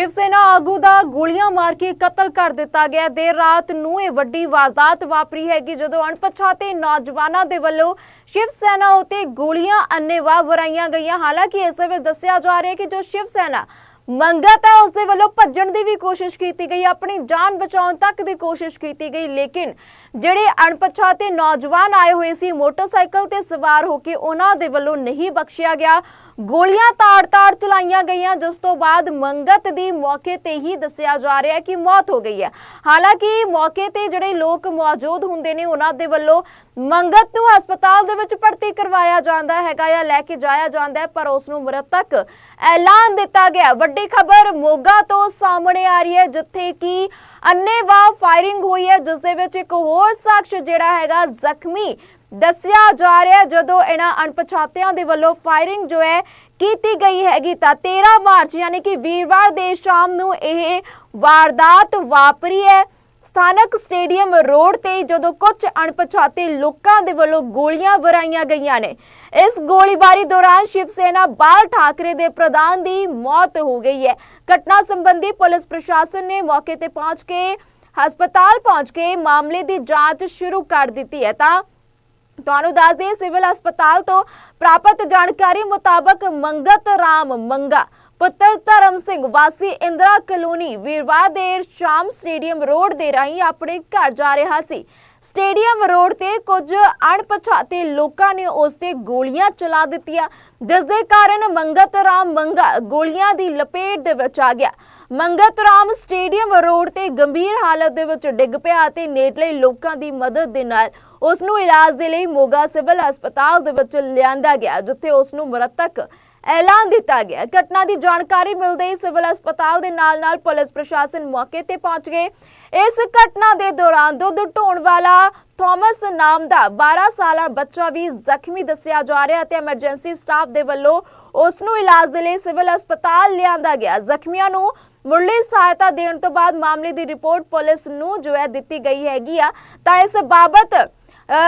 ਸ਼ਿਵ ਸੈਨਾ ਆਗੂ ਦਾ ਗੋਲੀਆਂ ਮਾਰ ਕੇ ਕਤਲ ਕਰ ਦਿੱਤਾ ਗਿਆ। ਦੇਰ ਰਾਤ ਨੂੰ ਇਹ ਵੱਡੀ ਵਾਰਦਾਤ ਵਾਪਰੀ ਹੈਗੀ, ਜਦੋਂ ਅਣਪਛਾਤੇ ਨੌਜਵਾਨਾਂ ਦੇ ਵੱਲੋਂ ਸ਼ਿਵ ਸੈਨਾ ਉਤੇ ਗੋਲੀਆਂ ਅੰਨੇਵਾਹ ਵਰਾਈਆਂ ਗਈਆਂ। ਹਾਲਾਂਕਿ ਇਸ ਵਿੱਚ ਦੱਸਿਆ ਜਾ ਰਿਹਾ ਕਿ ਜੋ ਸ਼ਿਵ ਸੈਨਾ ਮੰਗਤ ਹੈ ਉਸ ਦੇ ਵੱਲੋਂ ਭੱਜਣ ਦੀ ਵੀ ਕੋਸ਼ਿਸ਼ ਕੀਤੀ ਗਈ, ਆਪਣੀ ਜਾਨ ਬਚਾਉਣ ਤੱਕ ਦੀ ਕੋਸ਼ਿਸ਼ ਕੀਤੀ ਗਈ। ਲੇਕਿਨ ਜਿਹੜੇ ਅਣਪਛਾਤੇ ਨੌਜਵਾਨ ਆਏ ਹੋਏ ਸੀ, ਮੋਟਰਸਾਈਕਲ ਤੇ ਸਵਾਰ ਹੋ ਕੇ ਉਹਨਾਂ ਦੇ ਵੱਲੋਂ ਨਹੀਂ ਬਖਸ਼ਿਆ ਗਿਆ। ਗੋਲੀਆਂ ਤਾੜ-ਤਾੜ ਚਲਾਈਆਂ ਗਈਆਂ, ਜਿਸ ਤੋਂ ਬਾਅਦ ਮੰਗਤ ਦੀ ਮੌਕੇ ਤੇ ਹੀ ਦੱਸਿਆ ਜਾ ਰਿਹਾ ਹੈ ਕਿ ਮੌਤ ਹੋ ਗਈ ਹੈ। ਹਾਲਾਂਕਿ ਮੌਕੇ ਤੇ ਜਿਹੜੇ ਲੋਕ ਮੌਜੂਦ ਹੁੰਦੇ ਨੇ, ਉਹਨਾਂ ਦੇ ਵੱਲੋਂ ਮੰਗਤ ਨੂੰ ਹਸਪਤਾਲ ਦੇ ਵਿੱਚ ਭਰਤੀ ਕਰਵਾਇਆ ਜਾਂਦਾ ਹੈਗਾ ਜਾਂ ਲੈ ਕੇ ਜਾਇਆ ਜਾਂਦਾ ਹੈ, ਪਰ ਉਸ ਨੂੰ ਮ੍ਰਿਤਕ ਐਲਾਨ ਦਿੱਤਾ ਗਿਆ ਵੱਡੀ ਖਬਰ ਮੋਗਾ ਤੋਂ ਸਾਹਮਣੇ ਆ ਰਹੀ ਹੈ, ਜਿੱਥੇ ਕਿ ਅੰਨੇਵਾਹ ਫਾਇਰਿੰਗ ਹੋਈ ਹੈ, ਜਿਸ ਦੇ ਵਿੱਚ ਇੱਕ ਹੋਰ ਸ਼ਖਸ ਜਿਹੜਾ ਹੈਗਾ ਜ਼ਖਮੀ ਦੱਸਿਆ ਜਾ ਰਿਹਾ ਜਦੋਂ ਇਹਨਾਂ ਅਣਪਛਾਤਿਆਂ ਦੇ ਵੱਲੋਂ ਫਾਇਰਿੰਗ ਜੋ ਹੈ ਕੀਤੀ ਗਈ ਹੈਗੀ ਤਾਂ 13 ਮਾਰਚ ਯਾਨੀ ਕਿ ਵੀਰਵਾਰ ਦੇ ਸ਼ਾਮ ਨੂੰ ਇਹ ਵਾਰਦਾਤ ਵਾਪਰੀ ਹੈ। ਸਥਾਨਕ ਸਟੇਡੀਅਮ ਰੋਡ ਤੇ ਜਦੋਂ ਕੁਝ ਅਣਪਛਾਤੇ ਲੋਕਾਂ ਦੇ ਵੱਲੋਂ ਗੋਲੀਆਂ ਵਰਾਈਆਂ ਗਈਆਂ ਨੇ, ਇਸ ਗੋਲੀਬਾਰੀ ਦੌਰਾਨ ਸ਼ਿਵ ਸੈਨਾ ਬਾਲ ਠਾਕਰੇ ਦੇ ਪ੍ਰਧਾਨ ਦੀ ਮੌਤ ਹੋ ਗਈ ਹੈ। ਘਟਨਾ ਸੰਬੰਧੀ ਪੁਲਿਸ ਪ੍ਰਸ਼ਾਸਨ ਨੇ ਮੌਕੇ ਤੇ ਪਹੁੰਚ ਕੇ, ਹਸਪਤਾਲ ਪਹੁੰਚ ਕੇ ਮਾਮਲੇ ਦੀ ਜਾਂਚ ਸ਼ੁਰੂ ਕਰ ਦਿੱਤੀ ਹੈ ਤਾਂ ਤੁਹਾਨੂੰ ਦੱਸ ਦਈਏ ਸਿਵਲ ਹਸਪਤਾਲ ਤੋਂ ਪ੍ਰਾਪਤ ਜਾਣਕਾਰੀ ਮੁਤਾਬਕ ਮੰਗਤ ਰਾਮ ਮੰਗਾ, ਪੁੱਤਰ ਧਰਮ ਸਿੰਘ ਵਾਸੀ ਇੰਦਰਾ ਕਲੋਨੀ, ਵੀਰਵਾਰ ਦੇਰ ਸ਼ਾਮ ਸਟੇਡੀਅਮ ਰੋਡ ਦੇ ਰਾਹੀਂ ਆਪਣੇ ਘਰ ਜਾ ਰਿਹਾ ਸੀ। ਸਟੇਡੀਅਮ ਰੋਡ ਤੇ ਕੁਝ ਅਣਪਛਾਤੇ ਲੋਕਾਂ ਨੇ ਉਸ ਤੇ ਗੋਲੀਆਂ ਚਲਾ ਦਿੱਤੀਆਂ, ਜਿਸ ਦੇ ਕਾਰਨ ਮੰਗਤ ਰਾਮ ਮੰਗਾ, ਗੋਲੀਆਂ ਦੀ ਲਪੇਟ ਦੇ ਵਿੱਚ ਆ ਗਿਆ। ਮੰਗਤ ਰਾਮ ਸਟੇਡੀਅਮ ਰੋਡ ਤੇ ਗੰਭੀਰ ਹਾਲਤ ਦੇ ਵਿੱਚ ਡਿੱਗ ਪਿਆ ਅਤੇ ਨੇੜਲੇ ਲੋਕਾਂ ਦੀ ਮਦਦ ਦੇ ਨਾਲ ਉਸ ਨੂੰ ਇਲਾਜ ਦੇ ਲਈ ਮੋਗਾ ਸਿਵਲ ਹਸਪਤਾਲ ਦੇ ਵਿੱਚ ਲਿਆਂਦਾ ਗਿਆ, ਜਿੱਥੇ ਉਸ ਨੂੰ ਮ੍ਰਿਤਕ ਐਲਾਨ ਦਿੱਤਾ ਗਿਆ। ਘਟਨਾ ਦੀ ਜਾਣਕਾਰੀ ਮਿਲਦੇ ਹੀ ਸਿਵਲ ਹਸਪਤਾਲ ਦੇ ਨਾਲ-ਨਾਲ ਪੁਲਿਸ ਪ੍ਰਸ਼ਾਸਨ ਮੌਕੇ ਤੇ ਪਹੁੰਚ ਗਏ। ਇਸ ਘਟਨਾ ਦੇ ਦੌਰਾਨ ਦੁੱਧ ਢੋਣ ਵਾਲਾ ਥਾਮਸ ਨਾਮ ਦਾ 12 ਸਾਲਾ ਬੱਚਾ ਵੀ ਜ਼ਖਮੀ ਦੱਸਿਆ ਜਾ ਰਿਹਾ ਤੇ ਐਮਰਜੈਂਸੀ ਸਟਾਫ ਦੇ ਵੱਲੋਂ ਉਸ ਨੂੰ ਇਲਾਜ ਦੇ ਲਈ ਸਿਵਲ ਹਸਪਤਾਲ ਲਿਆਂਦਾ ਗਿਆ। ਜ਼ਖਮੀਆਂ ਨੂੰ ਮੁੱਢਲੀ ਸਹਾਇਤਾ ਦੇਣ ਤੋਂ ਬਾਅਦ ਮਾਮਲੇ ਦੀ ਰਿਪੋਰਟ ਪੁਲਿਸ ਨੂੰ ਜੋ ਹੈ ਦਿੱਤੀ ਗਈ ਹੈਗੀ ਆ। ਤਾਂ ਇਸ ਬਾਬਤ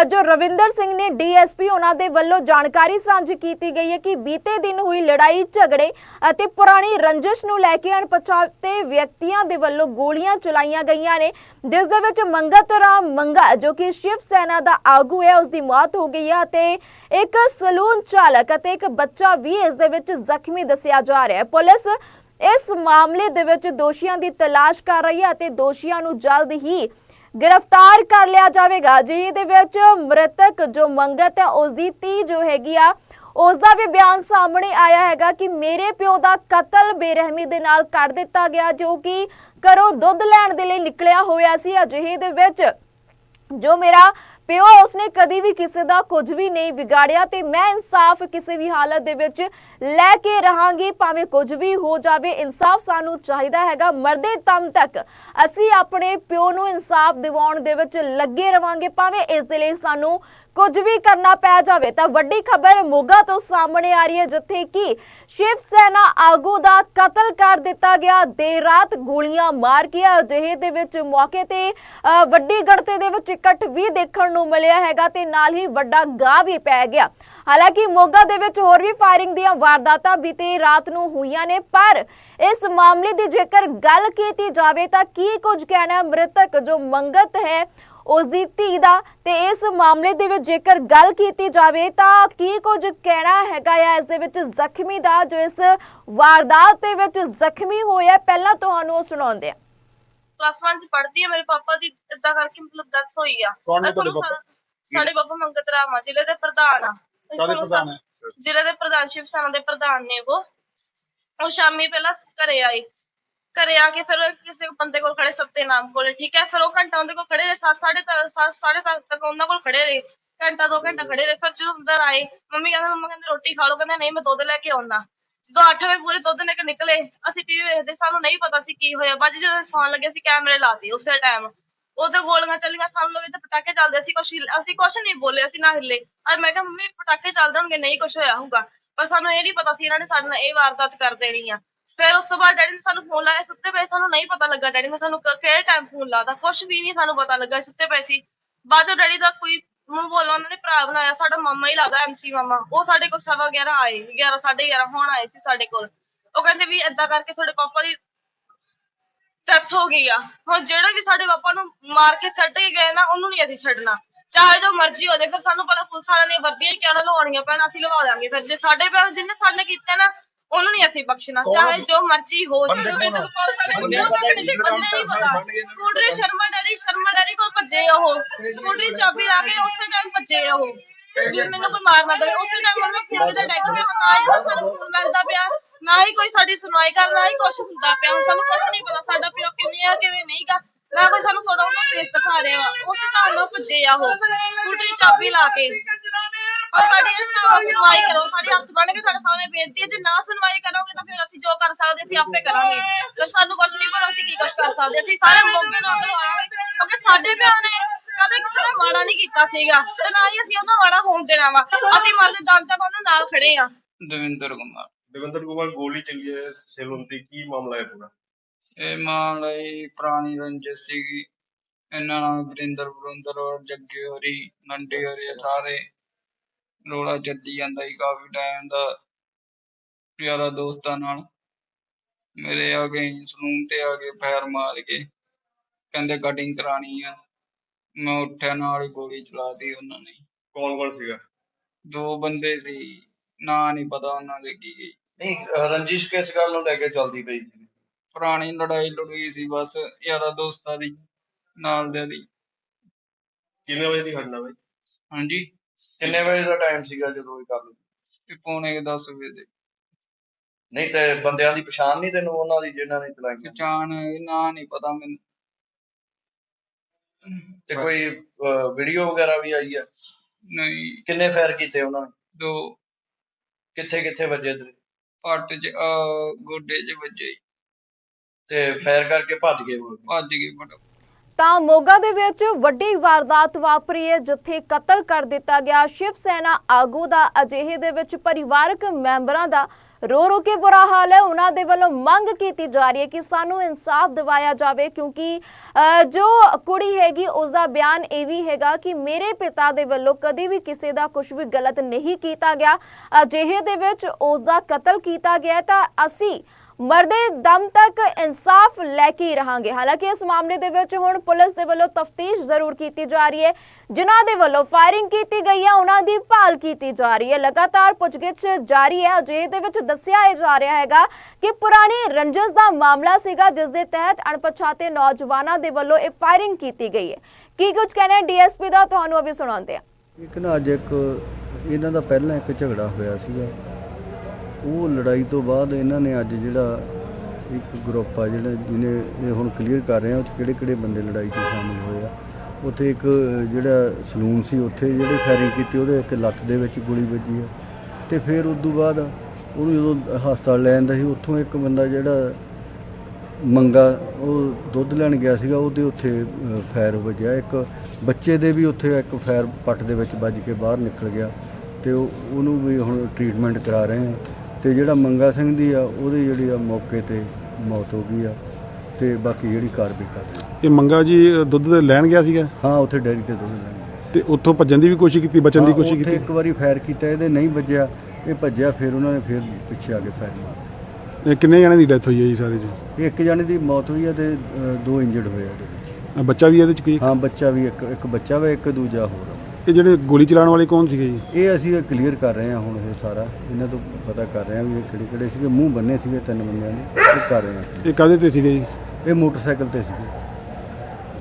ਜੋ ਰਵਿੰਦਰ ਸਿੰਘ ਨੇ ਡੀਐਸਪੀ ਉਹਨਾਂ ਦੇ ਵੱਲੋਂ ਜਾਣਕਾਰੀ ਸਾਂਝੀ ਕੀਤੀ ਗਈ ਹੈ ਕਿ ਬੀਤੇ ਦਿਨ ਹੋਈ ਲੜਾਈ, ਝਗੜੇ ਅਤੇ ਪੁਰਾਣੀ ਰੰਜਿਸ਼ ਨੂੰ ਲੈ ਕੇ ਅਣਪਛਾਤੇ ਵਿਅਕਤੀਆਂ ਦੇ ਵੱਲੋਂ ਗੋਲੀਆਂ ਚਲਾਈਆਂ ਗਈਆਂ ਨੇ। ਜਿਸ ਦੇ ਵਿੱਚ ਮੰਗਤ ਰਾਮ ਮੰਗਾ ਜੋ ਕਿ ਸ਼ਿਵ ਸੈਨਾ ਦਾ ਆਗੂ ਹੈ ਉਸ ਦੀ ਮੌਤ ਹੋ ਗਈ ਹੈ ਅਤੇ ਇੱਕ ਸਲੂਨ ਚਾਲਕ ਅਤੇ ਇੱਕ ਬੱਚਾ ਵੀ ਇਸ ਦੇ ਵਿੱਚ ਜ਼ਖਮੀ ਦੱਸਿਆ ਜਾ ਰਿਹਾ ਹੈ। ਪੁਲਿਸ ਇਸ ਮਾਮਲੇ ਦੇ ਵਿੱਚ ਦੋਸ਼ੀਆਂ ਦੀ ਤਲਾਸ਼ ਕਰ ਰਹੀ ਹੈ ਅਤੇ ਦੋਸ਼ੀਆਂ ਨੂੰ ਜਲਦ ਹੀ ਗ੍ਰਿਫਤਾਰ ਕਰ ਲਿਆ ਜਾਵੇਗਾ। ਜਿਹਦੇ ਵਿੱਚ ਮ੍ਰਿਤਕ ਜੋ ਮੰਗਤ ਹੈ ਉਸ ਦੀ ਧੀ ਜੋ ਹੈਗੀ ਆ ਉਸ ਦਾ ਵੀ ਬਿਆਨ ਸਾਹਮਣੇ ਆਇਆ ਹੈਗਾ ਕਿ ਮੇਰੇ ਪਿਓ ਦਾ ਕਤਲ ਬੇਰਹਿਮੀ ਦੇ ਨਾਲ ਕਰ ਦਿੱਤਾ ਗਿਆ, ਜੋ ਕਿ ਘਰੋਂ ਦੁੱਧ ਲੈਣ ਦੇ ਲਈ ਨਿਕਲਿਆ ਹੋਇਆ ਸੀ। ਅਜਿਹੇ ਦੇ ਵਿੱਚ ਜੋ ਮੇਰਾ ਪਿਓ ਉਸਨੇ ਕਦੀ ਵੀ ਕਿਸੇ ਦਾ ਕੁਝ ਵੀ ਨਹੀਂ ਵਿਗਾੜਿਆ ਤੇ ਮੈਂ ਇਨਸਾਫ ਕਿਸੇ ਵੀ ਹਾਲਤ ਦੇ ਵਿੱਚ ਲੈ ਕੇ ਰਹਾਂਗੀ ਭਾਵੇਂ ਕੁਝ ਵੀ ਹੋ ਜਾਵੇ ਇਨਸਾਫ ਸਾਨੂੰ ਚਾਹੀਦਾ ਹੈਗਾ। ਮਰਦੇ ਦਮ ਤੱਕ ਅਸੀਂ ਆਪਣੇ ਪਿਓ ਨੂੰ ਇਨਸਾਫ ਦਿਵਾਉਣ ਦੇ ਵਿੱਚ ਲੱਗੇ ਰਵਾਂਗੇ ਭਾਵੇਂ ਇਸ ਦੇ ਲਈ ਸਾਨੂੰ ਕੁਝ ਵੀ ਕਰਨਾ ਪੈ ਜਾਵੇ। ਤਾਂ ਵੱਡੀ ਖਬਰ ਮੋਗਾ ਤੋਂ ਸਾਹਮਣੇ ਆ ਰਹੀ ਹੈ ਜਿੱਥੇ ਕਿ ਸ਼ਿਵ ਸੈਨਾ ਆਗੂ ਦਾ ਕਤਲ ਕਰ ਦਿੱਤਾ ਗਿਆ। ਦੇਰ ਰਾਤ ਗੋਲੀਆਂ ਮਾਰ ਕੇ ਅਜਿਹੇ ਦੇ ਵਿੱਚ ਮੌਕੇ ਤੇ ਅ, ਵੱਡੀ ਗੜਤੇ ਦੇ ਵਿੱਚ ਇਕੱਠ ਵੀ ਦੇਖਣ ਨੂੰ ਮਿਲਿਆ ਹੈਗਾ ਤੇ ਨਾਲ ਹੀ ਵੱਡਾ ਗਾਹ ਵੀ ਪੈ ਗਿਆ। ਹਾਲਾਂਕਿ ਮੋਗਾ ਦੇ ਵਿੱਚ ਹੋਰ ਵੀ ਫਾਇਰਿੰਗ ਦੀਆਂ ਵਾਰਦਾਤਾਂ ਬੀਤੇ ਰਾਤ ਨੂੰ ਹੋਈਆਂ ਨੇ, ਪਰ ਇਸ ਮਾਮਲੇ ਦੀ ਜੇਕਰ ਗੱਲ ਕੀਤੀ ਜਾਵੇ ਤਾਂ ਕੀ ਕੁਝ ਕਹਿਣਾ ਹੈ ਮ੍ਰਿਤਕ ਜੋ ਮੰਗਤ ਹੈ ਉਸ ਦੀ ਧੀ ਦਾ? ਤੇ ਇਸ ਮਾਮਲੇ ਦੇ ਵਿੱਚ ਜੇਕਰ ਗੱਲ ਕੀਤੀ ਜਾਵੇ ਤਾਂ ਕੀ ਕੁਝ ਕਹਿਣਾ ਹੈਗਾ ਆ? ਇਸ ਦੇ ਵਿੱਚ ਜ਼ਖਮੀ ਦਾ ਜੋ ਇਸ ਵਾਰਦਾਤ ਦੇ ਵਿੱਚ ਜ਼ਖਮੀ ਹੋਇਆ, ਪਹਿਲਾਂ ਤੁਹਾਨੂੰ ਉਹ ਸੁਣਾਉਂਦੇ ਆ ਕਲਾਸ 1 ਚ ਪੜ੍ਹਦੀ ਹੈ ਮੇਰੇ ਪਾਪਾ ਦੀ ਇਦਾਂ ਕਰਕੇ ਮਤਲਬ ਡੈਥ ਹੋਈ ਆ। ਕੌਣ ਨੇ ਇਹ ਤੁਹਾਨੂੰ ਤੁਹਾਡੇ ਸਾ- ਸਾਡੇ ਪਾਪਾ ਮੰਗਤ ਰਾਮ ਆ ਜ਼ਿਲ੍ਹੇ ਦੇ ਪ੍ਰਧਾਨ ਆ। ਤੁਹਾਨੂੰ ਪ੍ਰਧਾਨ ਹੈ ਜ਼ਿਲ੍ਹੇ ਦੇ ਪ੍ਰਧਾਨ ਸ਼ਿਵ ਸੈਨਾ ਦੇ ਪ੍ਰਧਾਨ ਨੇ ਉਹ। ਉਹ ਸ਼ਾਮੀ ਪਹਿਲਾਂ ਘਰੇ ਆਏ। ਘਰੇ ਆ ਕੇ ਫਿਰ ਕਿਸੇ ਬੰਦੇ ਕੋਲ ਖੜੇ ਸੱਤੇ ਨਾਮ ਕੋਲੇ ਠੀਕ ਹੈ? ਫਿਰ ਉਹ ਘੰਟਾ ਉਹਦੇ ਕੋਲ ਖੜੇ ਰਹੇ ਸੱਤ ਸਾਢੇ ਤਿੰਨ- ਸੱਤ ਸਾਢੇ ਸੱਤ ਤੱਕ ਉਹਨਾਂ ਕੋਲ ਖੜੇ ਰਹੇ। ਘੰਟਾ ਦੋ ਘੰਟਾ ਖੜੇ ਰਹੇ। ਫਿਰ ਜਦੋਂ ਅੰਦਰ ਆਏ ਮੰਮੀ ਕਹਿੰਦੇ ਮੰਮਾ ਕਹਿੰਦੇ ਰੋਟੀ ਖਾ ਲਓ। ਕਹਿੰਦੇ ਨਹੀਂ ਮੈਂ ਦੁੱਧ ਲੈ ਕੇ ਆਉਣਾ ਜਦੋਂ 8 ਵਜੇ ਪੂਰੇ ਦੁੱਧ ਲੈ ਨਿਕਲੇ, ਅਸੀਂ ਟੀਵੀ ਵੇਖਦੇ, ਸਾਨੂੰ ਨਹੀਂ ਪਤਾ ਸੀ ਕੀ ਹੋਇਆ। ਬਾਅਦ 'ਚ ਜਦੋਂ ਸੌਣ ਲੱਗੇ ਸੀ ਕੈਮਰੇ ਲਾਤੇ ਉਸੇ ਟਾਈਮ ਉਦੋਂ ਗੋਲੀਆਂ ਚੱਲੀਆਂ, ਸਾਨੂੰ ਲੱਗੇ ਤੇ ਪਟਾਕੇ ਚੱਲਦੇ ਸੀ ਕੁਛ ਹਿੱਲ- ਅਸੀਂ ਕੁਛ ਨਹੀਂ ਬੋਲੇ ਅਸੀਂ ਨਾ ਹਿੱਲੇ। ਔਰ ਮੈਂ ਕਿਹਾ, ਮੰਮੀ, ਪਟਾਕੇ ਚੱਲਦੇ ਹੋਣਗੇ, ਨਹੀਂ ਕੁਛ ਹੋਇਆ ਹੋਊਗਾ। ਪਰ ਸਾਨੂੰ ਇਹ ਨਹੀਂ ਪਤਾ ਸੀ, ਇਹਨਾਂ ਨੇ ਸਾਡੇ ਨਾਲ ਇਹ ਵਾਰਦਾਤ ਕਰ ਦੇਣੀ ਆ। ਫਿਰ ਉਸ ਤੋਂ ਬਾਅਦ ਡੈਡੀ ਨੇ ਸਾਨੂੰ ਫੋਨ ਲਾਇਆ, ਸੁੱਤੇ ਪਏ, ਸਾਨੂੰ ਨਹੀਂ ਪਤਾ ਲੱਗਾ। ਡੈਡੀ ਨੇ ਸਾਨੂੰ ਕ- ਕਿਹੜੇ ਟਾਈਮ ਫੋਨ ਲਾਤਾ? ਕੁਛ ਵੀ ਨਹੀਂ ਸਾਨੂੰ ਪਤਾ ਲੱਗਾ, ਸੁੱਤੇ ਪਏ ਸੀ। ਬਾਅਦ ਚੋਂ ਡੈਡੀ ਦਾ ਕੋਈ ਮੂੰਹ ਬੋਲਾ, ਉਹਨਾਂ ਨੇ ਭਰਾ ਬਣਾਇਆ, ਸਾਡਾ ਮਾਮਾ ਹੀ ਲੱਗਦਾ ਐਮਸੀ ਮਾਮਾ। ਉਹ ਸਾਡੇ ਕੋਲ ਸਵਾ 11 ਆਏ 11 11:30 ਹੁਣ ਆਏ ਸੀ ਸਾਡੇ ਕੋਲ। ਉਹ ਕਹਿੰਦੇ ਵੀ ਏਦਾਂ ਕਰਕੇ ਤੁਹਾਡੇ ਪਾਪਾ ਦੀ ਡੈਥ ਹੋ ਗਈ ਆ। ਹੁਣ ਜਿਹੜੇ ਵੀ ਸਾਡੇ ਪਾਪਾ ਨੂੰ ਮਾਰ ਕੇ ਛੱਡ ਕੇ ਗਏ ਨਾ, ਉਹਨੂੰ ਨਹੀਂ ਅਸੀਂ ਛੱਡਣਾ। ਚਾਹੇ ਜੋ ਮਰਜ਼ੀ ਹੋ ਜਾਏ, ਫਿਰ ਸਾਨੂੰ ਪਹਿਲਾਂ ਪੁਲਿਸ ਵਾਲਿਆਂ ਨੇ ਵਰਦੀਆਂ ਕਿਹੜਾ ਲਵਾਉਣੀਆਂ ਪੈਣਾ, ਅਸੀਂ ਲਵਾ ਦਾਂਗੇ ਫਿਰ ਜੇ ਸਾਡੇ ਪਿਆ ਜਿਹਨੇ ਸਾਡੇ ਕੀਤੇ ਨਾ ਉਹਨੂੰ ਨਹੀਂ ਅਸੀਂ ਬਖਸ਼ਣਾ ਚਾਹੇ ਜੋ ਮਰਜ਼ੀ ਹੋ ਜਾਏ ਫਿਰ ਸਾਨੂੰ ਪੁਲਿਸ ਵਾਲੇ ਨੂੰ ਕਿਉਂ ਬੰਦੇ ਨਹੀਂ ਪਤਾ। Scooty Sharma daddy Sharma daddy ਕੋਲ ਭੱਜੇ ਉਹ। ਸਕੂਟਰੀ ਚਾਬੀ ਲਾ ਕੇ ਉਸੇ ਟਾਈਮ ਭੱਜੇ ਉਹ। ਜੇ ਮੈਨੂੰ ਕੋਈ ਮਾਰਨਾ ਪਵੇ ਉਸੇ ਟਾਈਮ ਉਹਨੇ ਫੋਨ ਤੇ ਡੈਕ ਪਿਆ ਨਾ ਹੀ ਸਾਨੂੰ ਫੋਨ ਮਿਲਦਾ ਪਿਆ ਨਾ ਹੀ ਕੋਈ ਸਾਡੀ ਸੁਣਵਾਈ ਕਰਦਾ ਹੀ ਕੁਝ ਹੁੰਦਾ ਪਿਆ। ਹੁਣ ਸਾਨੂੰ ਕੁਝ ਨਹੀਂ ਪਤਾ ਸਾਡਾ ਪਿਓ ਕਿਵੇਂ ਆ ਕਿਵੇਂ ਨਹੀਂ ਗਾ। ਨਾ ਕੋਈ ਸਾਨੂੰ ਸੋਡਾ ਉਹਨਾਂ ਫੇਸ ਦਿਖਾ ਰਿਹਾ ਵਾ। ਉਸ ਹਿਸਾਬ ਨਾਲ ਭੱਜੇ ਆ ਉਹ। ਸਕੂਟਰੀ ਚਾਬੀ ਲਾ ਕੇ। ਔਰ ਸਾਡੀ ਇਸ ਤਰ੍ਹਾਂ ਸੁਣਵਾਈ ਕਰੋ। ਸਾਡੀ ਹੱਥ ਬਣ ਕੇ ਸਾਡੇ ਸਾਹਮਣੇ ਬੇਨਤੀ ਹੈ ਜੇ ਨਾ ਸੁਣਵਾਈ ਕਰੋਗੇ ਤਾਂ ਫਿਰ ਅਸੀਂ ਜੋ ਕਰ ਸਕਦੇ ਅਸੀਂ ਆਪੇ ਕਰਾਂਗੇ। ਤੇ ਸਾਨੂੰ ਕੁਝ ਨਹੀਂ ਪਤਾ ਅਸੀਂ ਕੀ ਕੁਝ ਕਰ ਸਕਦੇ। ਅਸੀਂ ਸਾਰੇ ਮੌਕੇ ਨਾਲ ਆਵਾਂਗੇ ਕਿਉਂਕਿ ਸਾਡੇ ਪਿਓ ਨੇ ਕਦੇ ਕਿਸੇ ਨੇ ਮਾੜਾ ਨਹੀਂ ਕੀਤਾ ਸੀਗਾ। ਤੇ ਨਾ ਹੀ ਅਸੀਂ ਉਹਨਾਂ ਮਾੜਾ ਹੋਣ ਦੇਣਾ ਵਾ। ਅਸੀਂ ਮਰਦੇ ਦਮ ਤੱਕ ਉਹਨਾਂ ਨਾਲ ਖੜੇ ਆ। ਦਵਿੰਦਰ ਕੁਮਾਰ। ਦਵਿੰਦਰ ਕੁਮਾਰ ਗੋਲੀ ਚੱਲੀ ਹੈ ਸੈਲੂਨ ਤੇ ਕੀ ਮਾਮਲਾ ਹੈ ਪੂਰਾ? ਇਹ ਮਾਮਲਾ ਹੀ ਪੁਰਾਣੀ ਰੰਜਿਸ਼ ਸੀਗੀ। ਇਹਨਾਂ ਨਾਲ ਵਰਿੰਦਰ ਵਰਿੰਦਰ ਔਰ ਜੱਗੇ ਹੋਰੀ ਨੰਡੇ ਹੋਰੀ ਸਾਰੇ। ਰੋਲਾ ਚੱਲੀ ਜਾਂਦਾ ਸੀ ਕਾਫੀ ਟਾਈਮ ਦਾ। ਯਾਰਾ ਦੋਸਤਾਂ ਨਾਲ। ਮੇਰੇ ਆ ਗਏ ਸਲੂਨ ਤੇ ਆ ਕੇ ਫਾਇਰ ਮਾਰ ਕੇ। ਕਹਿੰਦੇ ਕਟਿੰਗ ਕਰਾਣੀ ਆ। ਮੈਂ ਉੱਠਿਆ ਨਾਲ ਗੋਲੀ ਚਲਾਤੀ ਉਹਨਾਂ ਨੇ। ਕੌਣ ਕੌਣ ਸੀਗਾ? ਦੋ ਬੰਦੇ ਸੀ। ਨਾਂ ਨਹੀਂ ਪਤਾ ਉਹਨਾਂ ਦੇ ਕੀ ਕੀ ਨਹੀਂ ਰੰਜਿਸ਼ ਕਿਸ ਗੱਲ ਨੂੰ ਲੈ ਕੇ ਚੱਲਦੀ ਪਈ ਸੀ? ਪੁਰਾਣੀ ਲੜਾਈ ਲੜੂਈ ਸੀ ਬਸ ਯਾਰਾ ਦੋਸਤਾਂ ਦੀ ਨਾਲ ਦੇ ਦੀ। ਕਿੰਨੇ ਵਜੇ ਦੀ ਘਟਨਾ ਬਈ? ਹਾਂਜੀ। ਕਿੰਨੇ ਵਜੇ ਦਾ ਟਾਈਮ ਸੀਗਾ ਜਦੋਂ ਇਹ ਗੱਲ ਇਹ ਪੌਣੇ 10 ਵਜੇ ਦੇ। ਨਹੀਂ ਤੇ ਬੰਦਿਆਂ ਦੀ ਪਛਾਣ ਨਹੀਂ ਤੈਨੂੰ ਉਹਨਾਂ ਦੀ ਜਿਨ੍ਹਾਂ ਨੇ ਚਲਾਈਆਂ। ਪਛਾਣ ਨਾ ਨਹੀਂ ਪਤਾ ਮੈਨੂੰ। ਤੇ ਕੋਈ ਵੀਡੀਓ ਵਗੈਰਾ ਵੀ ਆਈ ਹੈ ਨਹੀਂ। ਕਿੰਨੇ ਫਾਇਰ ਕੀਤੇ ਉਹਨਾਂ ਨੇ? ਦੋ। ਕਿੱਥੇ ਕਿੱਥੇ ਵੱਜੇ ਤੇਰੇ ਪੱਟ ਚ ਗੋਡੇ ਚ ਵੱਜੇ। ਤੇ ਫਾਇਰ ਕਰਕੇ ਭੱਜ ਗਏ ਉਹ ਭੱਜ ਗਏ ਬੜਾ ਤਾਂ ਮੋਗਾ ਦੇ ਵਿੱਚ ਵੱਡੀ ਵਾਰਦਾਤ ਵਾਪਰੀ ਹੈ ਜਿੱਥੇ ਕਤਲ ਕਰ ਦਿੱਤਾ ਗਿਆ ਸ਼ਿਵ ਸੈਨਾ ਆਗੂ ਦਾ। ਅਜਿਹੇ ਦੇ ਵਿੱਚ ਪਰਿਵਾਰਕ ਮੈਂਬਰਾਂ ਦਾ ਰੋ ਰੋ ਕੇ ਬੁਰਾ ਹਾਲ ਹੈ। ਉਹਨਾਂ ਦੇ ਵੱਲੋਂ ਮੰਗ ਕੀਤੀ ਜਾ ਰਹੀ ਹੈ ਕਿ ਸਾਨੂੰ ਇਨਸਾਫ ਦਿਵਾਇਆ ਜਾਵੇ ਕਿਉਂਕਿ ਜੋ ਕੁੜੀ ਹੈਗੀ ਉਸ ਦਾ ਬਿਆਨ ਇਹ ਵੀ ਹੈਗਾ ਕਿ ਮੇਰੇ ਪਿਤਾ ਦੇ ਵੱਲੋਂ ਕਦੇ ਵੀ ਕਿਸੇ ਦਾ ਕੁਝ ਵੀ ਗਲਤ ਨਹੀਂ ਕੀਤਾ ਗਿਆ। ਅਜਿਹੇ ਦੇ ਵਿੱਚ ਉਸ ਦਾ ਕਤਲ ਕੀਤਾ ਗਿਆ ਤਾਂ ਅਸੀਂ ਮਰਦੇ ਦਮ ਤੱਕ ਇਨਸਾਫ ਲੈ ਕੇ ਰਹਾਂਗੇ। ਹਾਲਾਂਕਿ ਇਸ ਮਾਮਲੇ ਦੇ ਵਿੱਚ ਹੁਣ ਪੁਲਿਸ ਦੇ ਵੱਲੋਂ ਤਫਤੀਸ਼ ਜ਼ਰੂਰ ਕੀਤੀ ਜਾ ਰਹੀ ਹੈ, ਜਿਨ੍ਹਾਂ ਦੇ ਵੱਲੋਂ ਫਾਇਰਿੰਗ ਕੀਤੀ ਗਈ ਹੈ, ਉਹਨਾਂ ਦੀ ਭਾਲ ਕੀਤੀ ਜਾ ਰਹੀ ਹੈ। ਲਗਾਤਾਰ ਪੁੱਛਗਿੱਛ ਜਾਰੀ ਹੈ। ਅਜੇ ਦੇ ਵਿੱਚ ਦੱਸਿਆ ਜਾ ਰਿਹਾ ਹੈਗਾ ਕਿ ਪੁਰਾਣੀ ਰੰਜਸ ਦਾ ਮਾਮਲਾ ਸੀਗਾ, ਜਿਸ ਦੇ ਤਹਿਤ ਅਣਪਛਾਤੇ ਨੌਜਵਾਨਾਂ ਦੇ ਵੱਲੋਂ ਇਹ ਫਾਇਰਿੰਗ ਕੀਤੀ ਗਈ ਹੈ। ਕੀ ਕੁਝ ਕਹਿਣਾ ਡੀਐਸਪੀ ਦਾ? ਤੁਹਾਨੂੰ ਅਭੀ ਸੁਣਾਉਂਦੇ ਹਾਂ। ਇੱਕ ਨਾ ਅੱਜ ਇੱਕ, ਇਹਨਾਂ ਦਾ ਪਹਿਲਾਂ ਇੱਕ ਝਗੜਾ ਹੋਇਆ ਸੀਗਾ। ਉਹ ਲੜਾਈ ਤੋਂ ਬਾਅਦ ਇਹਨਾਂ ਨੇ ਅੱਜ ਜਿਹੜਾ ਇੱਕ ਗਰੁੱਪ ਆ ਜਿਹੜਾ ਜਿਹਨੇ ਇਹ ਹੁਣ ਕਲੀਅਰ ਕਰ ਰਹੇ ਆ ਉਹ 'ਚ ਕਿਹੜੇ ਕਿਹੜੇ ਬੰਦੇ ਲੜਾਈ 'ਚ ਸ਼ਾਮਿਲ ਹੋਏ ਆ। ਉੱਥੇ ਇੱਕ ਜਿਹੜਾ ਸਲੂਨ ਸੀ ਉੱਥੇ ਜਿਹੜੇ ਫਾਇਰਿੰਗ ਕੀਤੀ ਉਹਦੇ ਇੱਕ ਲੱਤ ਦੇ ਵਿੱਚ ਗੋਲੀ ਵੱਜੀ ਆ। ਤੇ ਫਿਰ ਉਸ ਤੋਂ ਬਾਅਦ ਉਹਨੂੰ ਜਦੋਂ ਹਸਪਤਾਲ ਲੈ ਜਾਂਦਾ ਸੀ ਉੱਥੋਂ ਇੱਕ ਬੰਦਾ ਜਿਹੜਾ ਮੰਗਾ ਉਹ ਦੁੱਧ ਲੈਣ ਗਿਆ ਸੀਗਾ ਉਹਦੇ ਉੱਥੇ ਅ, ਫਾਇਰ ਵੱਜਿਆ। ਇੱਕ ਬੱਚੇ ਦੇ ਵੀ ਉੱਥੇ ਇੱਕ ਫਾਇਰ ਪੱਟ ਦੇ ਵਿੱਚ ਵੱਜ ਕੇ ਬਾਹਰ ਨਿਕਲ ਗਿਆ ਤੇ ਉਹ ਉਹਨੂੰ ਵੀ ਹੁਣ ਟ੍ਰੀਟਮੈਂਟ ਕਰਾ ਰਹੇ ਆ। ਤੇ ਜਿਹੜਾ ਮੰਗਾ ਸਿੰਘ ਦੀ ਆ ਉਹਦੀ ਜਿਹੜੀ ਆ ਮੌਕੇ ਤੇ ਮੌਤ ਹੋ ਗਈ ਆ ਤੇ ਬਾਕੀ ਜਿਹੜੀ ਕਾਰਵਾਈ ਕਰ ਰਹੇ ਆ। ਇਹ ਮੰਗਾ ਜੀ ਦੁੱਧ ਦੇ ਲੈਣ ਗਿਆ ਸੀਗਾ? ਹਾਂ ਉੱਥੇ ਡੈਰੀ ਤੇ ਦੁੱਧ ਲੈਣ ਗਿਆ। ਤੇ ਉੱਥੋਂ ਭੱਜਣ ਦੀ ਵੀ ਕੋਸ਼ਿਸ਼ ਕੀਤੀ ਬਚਣ ਦੀ ਹਾਂ, ਕੋਸ਼ਿਸ਼ ਉੱਥੇ ਕੀਤੀ ਇੱਕ ਵਾਰੀ ਫਾਇਰ ਕੀਤਾ ਇਹਦੇ ਨਹੀਂ ਵੱਜਿਆ ਇਹ ਭੱਜਿਆ ਫਿਰ ਉਹਨਾਂ ਨੇ ਫਿਰ ਪਿੱਛੇ ਆ ਕੇ ਫਾਇਰ ਮਾਰਤਾ ਇਹ ਕਿੰਨੇ ਜਣਿਆਂ ਦੀ ਡੈਥ ਹੋਈ ਹੈ ਜੀ ਸਾਰੇ ਜੀ? ਇੱਕ ਜਣੇ ਦੀ ਮੌਤ ਹੋਈ ਆ ਤੇ ਅ, ਦੋ ਇੰਜਰਡ ਹੋਏ ਆ ਇਹਦੇ ਵਿੱਚ। ਬੱਚਾ ਵੀ ਇਹਦੇ ਚ ਕੋਈ ਹਾਂ ਬੱਚਾ ਵੀ ਇੱਕ ਇੱਕ ਬੱਚਾ ਵਾ ਇੱਕ ਦੂਜਾ ਹੋਰ ਆ। ਇਹ ਜਿਹੜੇ ਗੋਲੀ ਚਲਾਉਣ ਵਾਲੇ ਕੌਣ ਸੀਗੇ ਜੀ? ਇਹ ਅਸੀਂ ਕਲੀਅਰ ਕਰ ਰਹੇ ਹਾਂ ਹੁਣ ਇਹ ਸਾਰਾ। ਇਹਨਾਂ ਤੋਂ ਪਤਾ ਕਰ ਰਹੇ ਹਾਂ ਵੀ ਇਹ ਕਿਹੜੇ ਕਿਹੜੇ ਸੀਗੇ। ਮੂੰਹ ਬੰਨੇ ਸੀਗੇ ਤਿੰਨ ਬੰਦਿਆਂ ਦੇ ਇਹ ਕਰ ਰਹੇ ਹਾਂ ਇਹ ਕਾਹਦੇ ਤੇ ਸੀਗੇ ਜੀ? ਇਹ ਮੋਟਰਸਾਈਕਲ ਤੇ ਸੀਗੇ।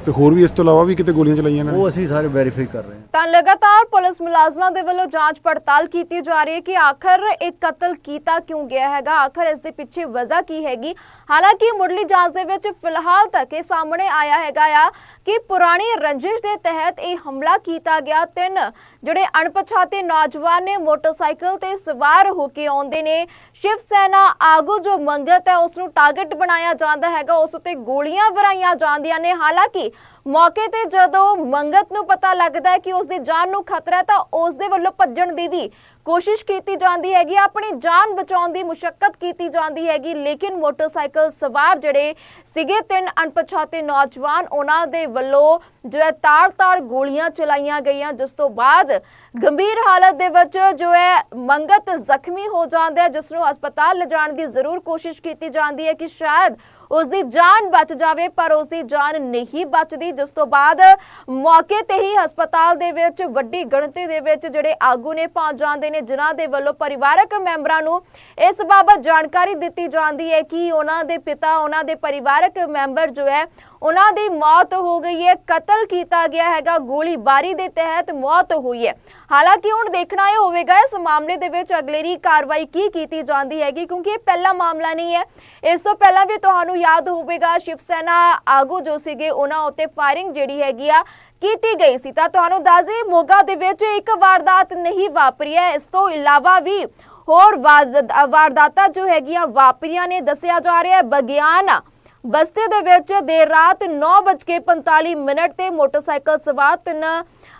ਤੇ ਹੋਰ ਵੀ ਇਸ ਤੋਂ ਇਲਾਵਾ ਵੀ ਕਿਤੇ ਗੋਲੀਆਂ ਚਲਾਈਆਂ ਇਹਨਾਂ ਨੇ? ਉਹ ਅਸੀਂ ਸਾਰੇ ਵੈਰੀਫਾਈ ਕਰ ਰਹੇ ਹਾਂ। ਤਾਂ ਲਗਾਤਾਰ ਪੁਲਿਸ ਮੁਲਾਜ਼ਮਾਂ ਦੇ ਵੱਲੋਂ ਜਾਂਚ ਪੜਤਾਲ ਕੀਤੀ ਜਾ ਰਹੀ ਹੈ ਕਿ ਆਖਰ ਇਹ ਕਤਲ ਕੀਤਾ ਕਿਉਂ ਗਿਆ ਹੈਗਾ? ਆਖਰ ਇਸ ਦੇ ਪਿੱਛੇ ਵਜ੍ਹਾ ਕੀ ਹੈਗੀ? ਹਾਲਾਂਕਿ ਮੁੱਢਲੀ ਜਾਂਚ ਦੇ ਵਿੱਚ ਫਿਲਹਾਲ ਤੱਕ ਇਹ ਸਾਹਮਣੇ ਆਇਆ ਹੈਗਾ ਆ ਕਿ ਪੁਰਾਣੀ ਰੰਜਿਸ਼ ਦੇ ਤਹਿਤ ਇਹ ਹਮਲਾ ਕੀਤਾ ਗਿਆ। ਤਿੰਨ ਜਿਹੜੇ ਅਣਪਛਾਤੇ ਨੌਜਵਾਨ ਨੇ ਮੋਟਰਸਾਈਕਲ ਤੇ ਸਵਾਰ ਹੋ ਕੇ ਆਉਂਦੇ ਨੇ। ਸ਼ਿਵ ਸੈਨਾ ਆਗੂ ਜੋ ਮੰਗਤ ਹੈ ਉਸ ਨੂੰ ਟਾਰਗੇਟ ਬਣਾਇਆ ਜਾਂਦਾ ਹੈਗਾ। ਉਸ ਉੱਤੇ ਗੋਲੀਆਂ ਵਰਾਈਆਂ ਜਾਂਦੀਆਂ ਨੇ। ਹਾਲਾਂਕਿ ਮੌਕੇ ਤੇ ਜਦੋਂ ਮੰਗਤ ਨੂੰ ਪਤਾ ਲੱਗਦਾ ਹੈ ਕਿ ਉਸ ਦੀ ਜਾਨ ਨੂੰ ਖਤਰਾ ਹੈ, ਤਾਂ ਉਸ ਦੇ ਵੱਲੋਂ ਭੱਜਣ ਦੀ ਵੀ ਕੋਸ਼ਿਸ਼ ਕੀਤੀ ਜਾਂਦੀ ਹੈਗੀ, ਆਪਣੀ ਜਾਨ ਬਚਾਉਣ ਦੀ ਮੁਸ਼ਕਲ ਕੀਤੀ ਜਾਂਦੀ ਹੈਗੀ, ਲੇਕਿਨ ਮੋਟਰਸਾਈਕਲ ਸਵਾਰ ਜਿਹੜੇ ਸੀਗੇ ਤਿੰਨ ਅਣਪਛਾਤੇ ਨੌਜਵਾਨ, ਉਹਨਾਂ ਦੇ ਵੱਲੋਂ ਜੋ ਹੈ ਤਾਰ ਤਾਰ ਗੋਲੀਆਂ ਚਲਾਈਆਂ ਗਈਆਂ, ਜਿਸ ਤੋਂ ਬਾਅਦ ਗੰਭੀਰ ਹਾਲਤ ਦੇ ਵਿੱਚ ਜੋ ਹੈ ਮੰਗਤ ਜ਼ਖਮੀ ਹੋ ਜਾਂਦਾ ਹੈ, ਜਿਸ ਨੂੰ ਹਸਪਤਾਲ ਲਿਜਾਣ ਦੀ ਜ਼ਰੂਰ ਕੋਸ਼ਿਸ਼ ਕੀਤੀ ਜਾਂਦੀ ਹੈ ਕਿ ਸ਼ਾਇਦ ਉਸ ਦੀ ਜਾਨ ਬਚ ਜਾਵੇ, ਪਰ ਉਸ ਦੀ ਜਾਨ ਨਹੀਂ ਬਚਦੀ। ਜਿਸ ਤੋਂ ਬਾਅਦ ਮੌਕੇ ਤੇ ਹੀ ਹਸਪਤਾਲ ਦੇ ਵਿੱਚ ਵੱਡੀ ਗਿਣਤੀ ਦੇ ਵਿੱਚ ਜਿਹੜੇ ਆਗੂ ਨੇ ਪਹੁੰਚ ਜਾਂਦੇ ਨੇ, ਜਿਨ੍ਹਾਂ ਦੇ ਵੱਲੋਂ ਪਰਿਵਾਰਕ ਮੈਂਬਰਾਂ ਨੂੰ ਇਸ ਬਾਬਤ ਜਾਣਕਾਰੀ ਦਿੱਤੀ ਜਾਂਦੀ ਹੈ ਕਿ ਉਹਨਾਂ ਦੇ ਪਿਤਾ, ਉਹਨਾਂ ਦੇ ਪਰਿਵਾਰਕ ਮੈਂਬਰ ਜੋ ਹੈ, ਉਹਨਾਂ ਦੀ ਮੌਤ ਹੋ ਗਈ ਹੈ। ਕਤਲ ਕੀਤਾ ਗਿਆ ਹੈਗਾ, ਗੋਲੀਬਾਰੀ ਦੇ ਤਹਿਤ ਮੌਤ ਹੋਈ ਹੈ। ਹਾਲਾਂਕਿ ਹੁਣ ਦੇਖਣਾ ਇਹ ਹੋਵੇਗਾ, ਇਸ ਮਾਮਲੇ ਦੇ ਵਿੱਚ ਅਗਲੇਰੀ ਕਾਰਵਾਈ ਕੀ ਕੀਤੀ ਜਾਂਦੀ ਹੈਗੀ, ਕਿਉਂਕਿ ਇਹ ਪਹਿਲਾ ਮਾਮਲਾ ਨਹੀਂ ਹੈ। ਇਸ ਤੋਂ ਪਹਿਲਾਂ ਵੀ ਤੁਹਾਨੂੰ ਯਾਦ ਹੋਵੇਗਾ ਸ਼ਿਵ ਸੈਨਾ ਆਗੂ ਜੋ ਸੀਗੇ, ਉਹਨਾਂ ਉੱਤੇ ਫਾਇਰਿੰਗ ਜਿਹੜੀ ਹੈਗੀ ਆ ਕੀਤੀ ਗਈ ਸੀ। ਤਾਂ ਤੁਹਾਨੂੰ ਦੱਸ ਦਈਏ, ਮੋਗਾ ਦੇ ਵਿੱਚ ਇੱਕ ਵਾਰਦਾਤ ਨਹੀਂ ਵਾਪਰੀ ਹੈ। ਇਸ ਤੋਂ ਇਲਾਵਾ ਵੀ ਹੋਰ ਵਾਰਦਾਤਾਂ ਜੋ ਹੈਗੀਆਂ ਵਾਪਰੀਆਂ ਨੇ, ਦੱਸਿਆ ਜਾ ਰਿਹਾ ਹੈ। ਬਗਿਆਨਾ ਬਸਤੀ ਦੇ ਵਿੱਚ ਦੇਰ ਰਾਤ 9:45 ਮਿੰਟ ਤੇ ਮੋਟਰਸਾਈਕਲ ਸਵਾਰ ਤਿੰਨ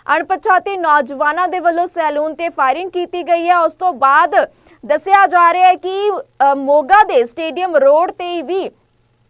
ਅਣਪਛਾਤੇ ਨੌਜਵਾਨਾਂ ਦੇ ਵੱਲੋਂ ਸੈਲੂਨ ਤੇ ਫਾਇਰਿੰਗ ਕੀਤੀ ਗਈ ਹੈ। ਉਸ ਤੋਂ ਬਾਅਦ ਦੱਸਿਆ ਜਾ ਰਿਹਾ ਹੈ ਕਿ ਮੋਗਾ ਦੇ ਸਟੇਡੀਅਮ ਰੋਡ ਤੇ ਵੀ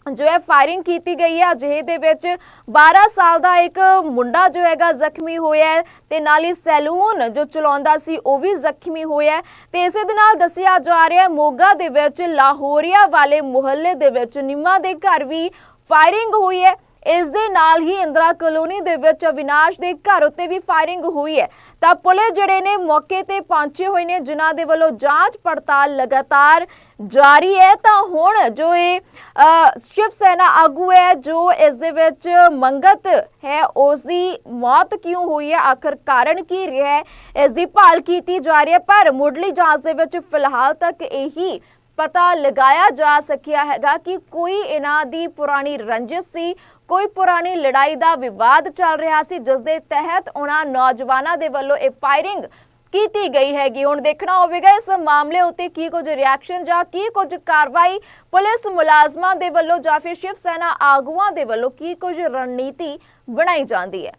ਜੋ ਹੈ ਫਾਇਰਿੰਗ ਕੀਤੀ ਗਈ ਹੈ। ਅਜਿਹੇ ਦੇ ਵਿੱਚ 12 ਸਾਲ ਦਾ ਇੱਕ ਮੁੰਡਾ ਜੋ ਹੈਗਾ ਜ਼ਖਮੀ ਹੋਇਆ ਹੈ ਤੇ ਨਾਲ ਹੀ ਸੈਲੂਨ ਜੋ ਚਲਾਉਂਦਾ ਸੀ, ਉਹ ਵੀ ਜ਼ਖਮੀ ਹੋਇਆ ਹੈ। ਤੇ ਇਸੇ ਦੇ ਨਾਲ ਦੱਸਿਆ ਜਾ ਰਿਹਾ ਹੈ, ਮੋਗਾ ਦੇ ਵਿੱਚ ਲਾਹੌਰੀਆ ਵਾਲੇ ਮੁਹੱਲੇ ਦੇ ਵਿੱਚ ਨਿੰਮਾ ਦੇ ਘਰ ਵੀ ਫਾਇਰਿੰਗ ਹੋਈ ਹੈ। ਇਸ ਦੇ ਨਾਲ ਹੀ ਇੰਦਰਾ ਕਲੋਨੀ ਦੇ ਵਿੱਚ ਅਵਿਨਾਸ਼ ਦੇ ਘਰ ਉੱਤੇ ਵੀ ਫਾਇਰਿੰਗ ਹੋਈ ਹੈ। ਤਾਂ ਪੁਲਿਸ ਜਿਹੜੇ ਨੇ ਮੌਕੇ ਤੇ ਪਹੁੰਚੇ ਹੋਏ ਨੇ, ਜਿਨ੍ਹਾਂ ਦੇ ਵੱਲੋਂ ਜਾਂਚ ਪੜਤਾਲ ਲਗਾਤਾਰ ਜਾਰੀ ਹੈ। ਤਾਂ ਹੁਣ ਜੋ ਇਹ ਸ਼ਿਵ ਸੈਨਾ ਆਗੂ ਹੈ, ਜੋ ਇਸ ਦੇ ਵਿੱਚ ਮੰਗਤ ਹੈ ਉਸ ਦੀ ਮੌਤ ਕਿਉਂ ਹੋਈ ਹੈ? ਆਖਰ ਕਾਰਨ ਕੀ ਰਿਹਾ ਹੈ? ਇਸ ਦੀ ਭਾਲ ਕੀਤੀ ਜਾ ਰਹੀ ਹੈ, ਪਰ ਮੁੱਢਲੀ ਜਾਂਚ ਦੇ ਵਿੱਚ ਫਿਲਹਾਲ ਤੱਕ ਇਹੀ ਪਤਾ ਲਗਾਇਆ ਜਾ ਸਕਿਆ ਹੈਗਾ ਕਿ ਕੋਈ ਇਹਨਾਂ ਦੀ ਪੁਰਾਣੀ ਰੰਜਿਸ਼ ਸੀ, ਕੋਈ ਪੁਰਾਣੀ ਲੜਾਈ ਦਾ ਵਿਵਾਦ ਚੱਲ ਰਿਹਾ ਸੀ, ਜਿਸ ਦੇ ਤਹਿਤ ਉਹਨਾਂ ਨੌਜਵਾਨਾਂ ਦੇ ਵੱਲੋਂ ਇਹ ਫਾਇਰਿੰਗ ਕੀਤੀ ਗਈ ਹੈਗੀ। ਹੁਣ ਦੇਖਣਾ ਹੋਵੇਗਾ ਇਸ ਮਾਮਲੇ ਉੱਤੇ ਕੀ ਕੁਝ ਰਿਐਕਸ਼ਨ ਜਾਂ ਕੀ ਕੁਝ ਕਾਰਵਾਈ ਪੁਲਿਸ ਮੁਲਾਜ਼ਮਾਂ ਦੇ ਵੱਲੋਂ ਜਾਂ ਫਿਰ ਸ਼ਿਵ ਸੈਨਾ ਆਗੂਆਂ ਦੇ ਵੱਲੋਂ ਕੀ ਕੁਝ ਰਣਨੀਤੀ ਬਣਾਈ ਜਾਂਦੀ ਹੈ।